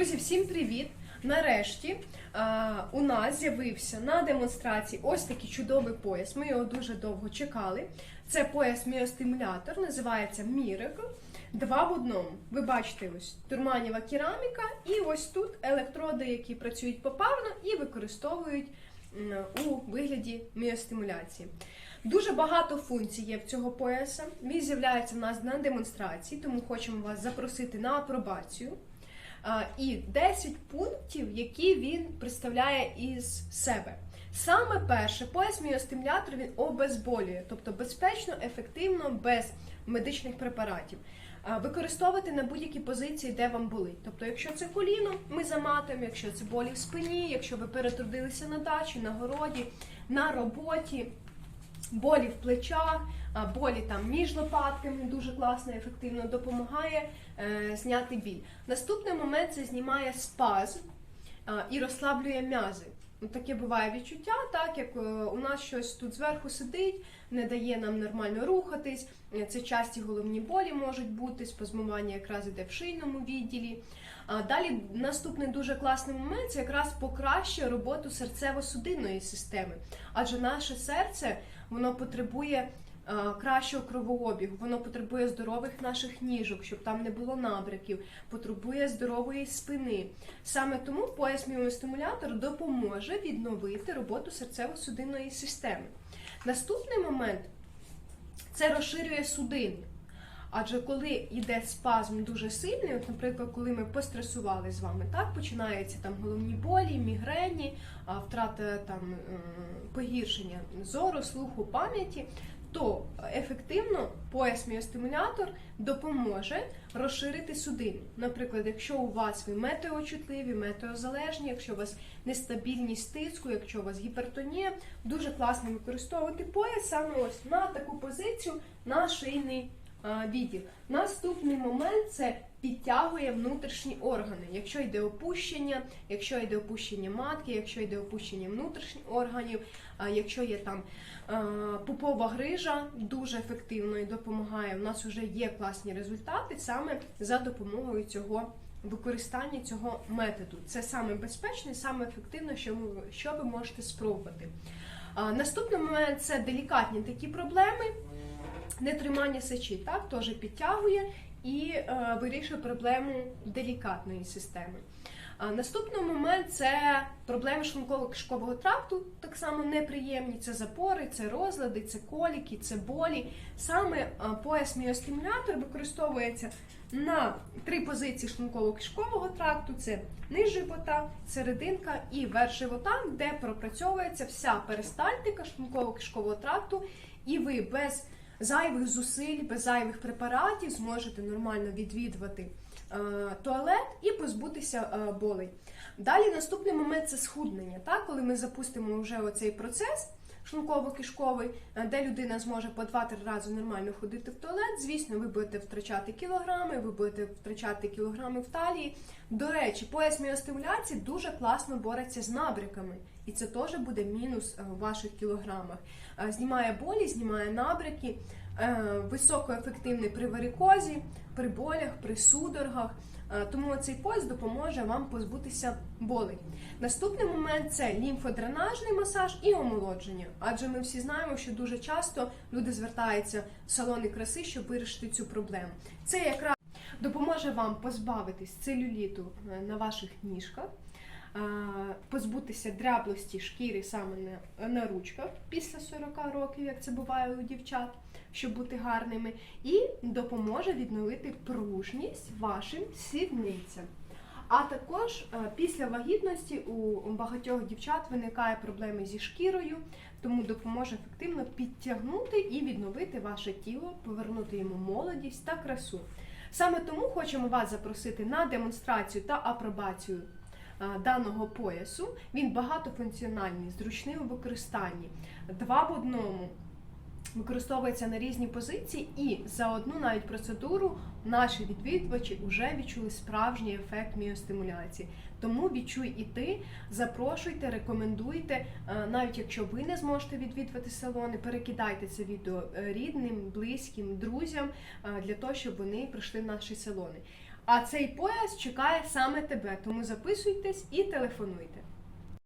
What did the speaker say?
Друзі, всім привіт! Нарешті а, у нас з'явився на демонстрації ось такий чудовий пояс. Ми його дуже довго чекали. Це пояс міостимулятор, називається Miracle. Два в одному. Ви бачите, ось турманіва кераміка, і ось тут електроди, які працюють попарно і використовують у вигляді міостимуляції. Дуже багато функцій є в цього пояса. Він з'являється в нас на демонстрації, тому хочемо вас запросити на апробацію. І 10 пунктів, які він представляє із себе. Саме перше, пояс міостимулятор він обезболює, тобто безпечно, ефективно, без медичних препаратів. Використовувати на будь-якій позиції, де вам болить. Тобто, якщо це коліно, ми заматуємо, якщо це болі в спині, якщо ви перетрудилися на дачі, на городі, на роботі, болі в плечах, болі там між лопатками дуже класно, ефективно допомагає е, зняти біль. Наступний момент це знімає спазм і розслаблює м'язи. Таке буває відчуття, так як е, у нас щось тут зверху сидить, не дає нам нормально рухатись. Е, Це часті головні болі можуть бути, спазмування якраз іде в шийному відділі. А далі наступний дуже класний момент це якраз покращує роботу серцево-судинної системи, адже наше серце воно потребує е, кращого кровообігу, воно потребує здорових наших ніжок, щоб там не було набряків, потребує здорової спини. Саме тому пояс міостимулятор допоможе відновити роботу серцево-судинної системи. Наступний момент це розширює судини. Адже коли йде спазм дуже сильний, от, наприклад, коли ми постресували з вами, так починаються там головні болі, мігрені, втрата там е, погіршення зору, слуху, пам'яті, то ефективно пояс міостимулятор допоможе розширити судини. Наприклад, якщо у вас ви метеочутливі, метеозалежні, якщо у вас нестабільність тиску, якщо у вас гіпертонія, дуже класно використовувати пояс саме ось на таку позицію на шийний відділ. Наступний момент це підтягує внутрішні органи. Якщо йде опущення, якщо йде опущення матки, якщо йде опущення внутрішніх органів, якщо є там пупова грижа, дуже ефективно і допомагає. У нас вже є класні результати саме за допомогою цього. Використання цього методу це саме безпечно і саме ефективно, що ви, що ви можете спробувати. А, наступний момент це делікатні такі проблеми нетримання сечі, так, теж підтягує і е, вирішує проблему делікатної системи. Наступний момент це проблеми шлунково-кишкового тракту, так само неприємні. Це запори, це розлади, це коліки, це болі. Саме пояс міостимулятор використовується на три позиції шлунково-кишкового тракту: це низ живота, серединка і верх живота, де пропрацьовується вся перистальтика шлунково-кишкового тракту, і ви без зайвих зусиль, без зайвих препаратів зможете нормально відвідувати е, туалет і позбутися е, болей. Далі наступний момент це схуднення. Так? Коли ми запустимо вже оцей процес шлунково-кишковий, е, де людина зможе по 2-3 рази нормально ходити в туалет. Звісно, ви будете втрачати кілограми, ви будете втрачати кілограми в талії. До речі, пояс міостимуляції дуже класно бореться з набриками, і це теж буде мінус е, в ваших кілограмах. Е, Знімає болі, знімає набряки, е, високоефективний при варикозі, при болях, при судорогах. Е, Тому цей пояс допоможе вам позбутися болей. Наступний момент це лімфодренажний масаж і омолодження. Адже ми всі знаємо, що дуже часто люди звертаються в салони краси, щоб вирішити цю проблему. Це якраз допоможе вам позбавитись целюліту е, на ваших ніжках, е, позбутися дряблості шкіри саме на, на ручках після 40 років, як це буває у дівчат, щоб бути гарними, і допоможе відновити пружність вашим сідницям. А також е, після вагітності у багатьох дівчат виникає проблеми зі шкірою, тому допоможе ефективно підтягнути і відновити ваше тіло, повернути йому молодість та красу. Саме тому хочемо вас запросити на демонстрацію та апробацію е, даного поясу. Він багатофункціональний, зручний у використанні, два в одному. Використовується на різні позиції, і за одну навіть процедуру наші відвідувачі вже відчули справжній ефект міостимуляції. Тому відчуй і ти, запрошуйте, рекомендуйте. Е, Навіть якщо ви не зможете відвідувати салони, перекидайте це відео е, рідним, близьким, друзям е, для того, щоб вони прийшли в наші салони. А цей пояс чекає саме тебе, тому записуйтесь і телефонуйте.